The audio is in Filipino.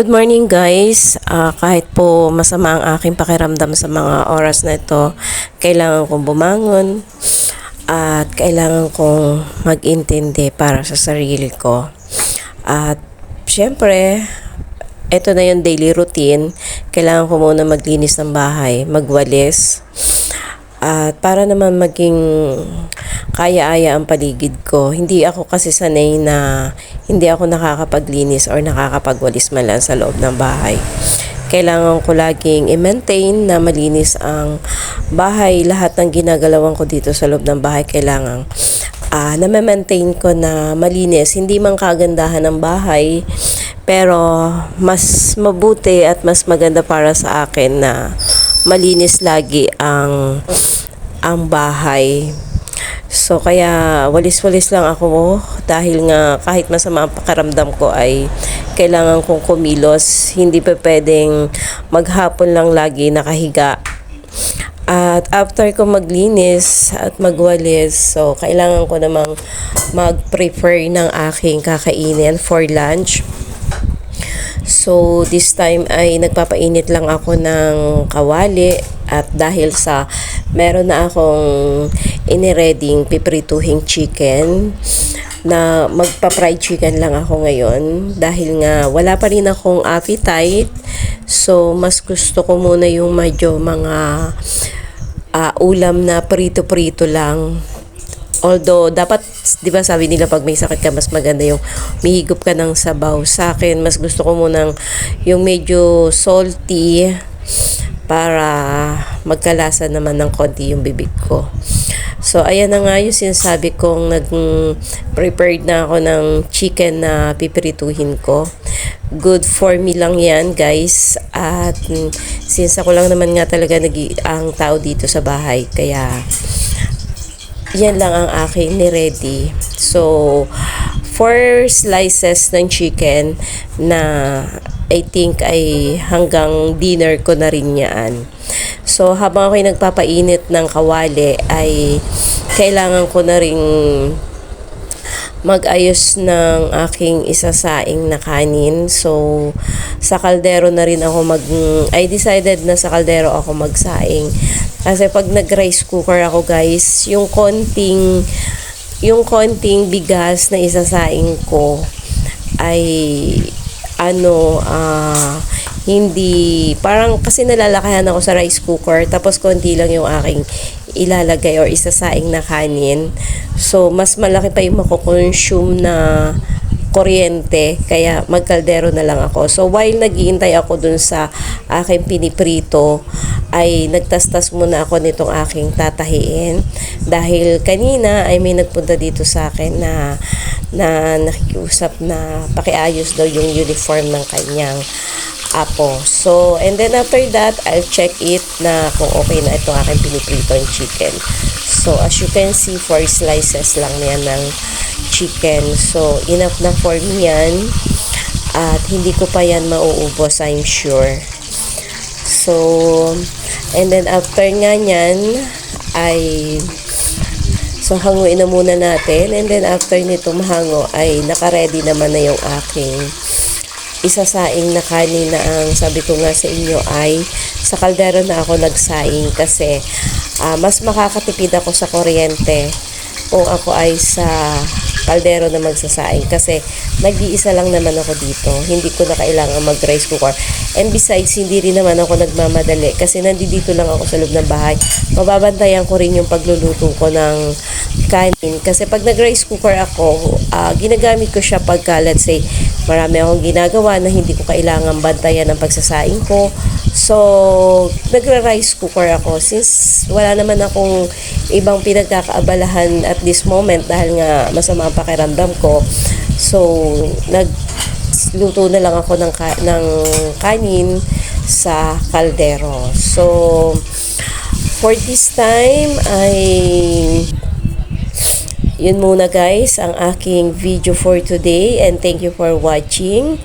Good morning guys. Ah, kahit po masama ang aking pakiramdam sa mga oras na ito, kailangan kong bumangon at kailangan kong mag-intindi para sa sarili ko. At syempre, ito na yung daily routine. Kailangan ko muna maglinis ng bahay, magwalis. At para naman maging kaya-aya ang paligid ko. Hindi ako kasi sanay na hindi ako nakakapaglinis or nakakapagwalis man lang sa loob ng bahay. Kailangan ko laging i-maintain na malinis ang bahay. Lahat ng ginagalawan ko dito sa loob ng bahay kailangan ah na-maintain ko na malinis. Hindi man kagandahan ng bahay, pero mas mabuti at mas maganda para sa akin na malinis lagi ang ang bahay. So kaya walis-walis lang ako dahil nga kahit masama ang pakaramdam ko ay kailangan kong kumilos. Hindi pa pwedeng maghapon lang lagi nakahiga. At after ko maglinis at magwalis, so kailangan ko namang mag-prepare ng aking kakainin for lunch. So, this time ay nagpapainit lang ako ng kawali at dahil sa meron na akong inireading piprituhing chicken na magpa-fried chicken lang ako ngayon dahil nga wala pa rin akong appetite. So, mas gusto ko muna yung medyo mga ah, ulam na prito-prito lang Although, dapat, di ba sabi nila pag may sakit ka, mas maganda yung mihigop ka ng sabaw. Sa akin, mas gusto ko munang yung medyo salty para magkalasa naman ng konti yung bibig ko. So, ayan na nga yung sinasabi kong nag-prepared na ako ng chicken na pipirituhin ko. Good for me lang yan, guys. At mm, since ako lang naman nga talaga nag ang tao dito sa bahay, kaya yan lang ang aking ni-ready. So, four slices ng chicken na I think ay hanggang dinner ko na rin yan. So, habang ako'y nagpapainit ng kawali ay kailangan ko na rin mag-ayos ng aking isasaing na kanin. So, sa kaldero na rin ako mag... I decided na sa kaldero ako magsaing. Kasi pag nag-rice cooker ako guys, yung konting yung konting bigas na isasaing ko ay ano ah hindi parang kasi nalalakayan ako sa rice cooker tapos konti lang yung aking ilalagay or isasaing na kanin. So mas malaki pa yung makukonsume na kuryente kaya magkaldero na lang ako so while nagiintay ako dun sa aking piniprito ay nagtastas muna ako nitong aking tatahiin dahil kanina ay may nagpunta dito sa akin na na nakikiusap na pakiayos daw yung uniform ng kanyang apo. So, and then after that, I'll check it na kung okay na itong aking piniprito yung chicken. So, as you can see, 4 slices lang yan ng chicken. So, enough na for me yan. At hindi ko pa yan mauubos, I'm sure. So, and then after nga yan, ay So, hanguin na muna natin. And then, after nito mahango, ay nakaready naman na yung aking isasaing na kanin na ang sabi ko nga sa inyo ay sa kaldero na ako nagsaing kasi ah, mas makakatipid ako sa kuryente kung ako ay sa kaldero na magsasaing kasi nag-iisa lang naman ako dito. Hindi ko na kailangan mag-rice cooker. And besides, hindi rin naman ako nagmamadali kasi nandito lang ako sa loob ng bahay. Mababantayan ko rin yung pagluluto ko ng kanin. Kasi pag nag-rice cooker ako, ah, ginagamit ko siya pagka, let's say, marami akong ginagawa na hindi ko kailangan bantayan ng pagsasaing ko. So, nagra-rice cooker ako since wala naman akong ibang pinagkakaabalahan at this moment dahil nga masama ang pakiramdam ko. So, nagluto na lang ako ng, ka- ng kanin sa kaldero. So, for this time ay yun muna guys ang aking video for today and thank you for watching.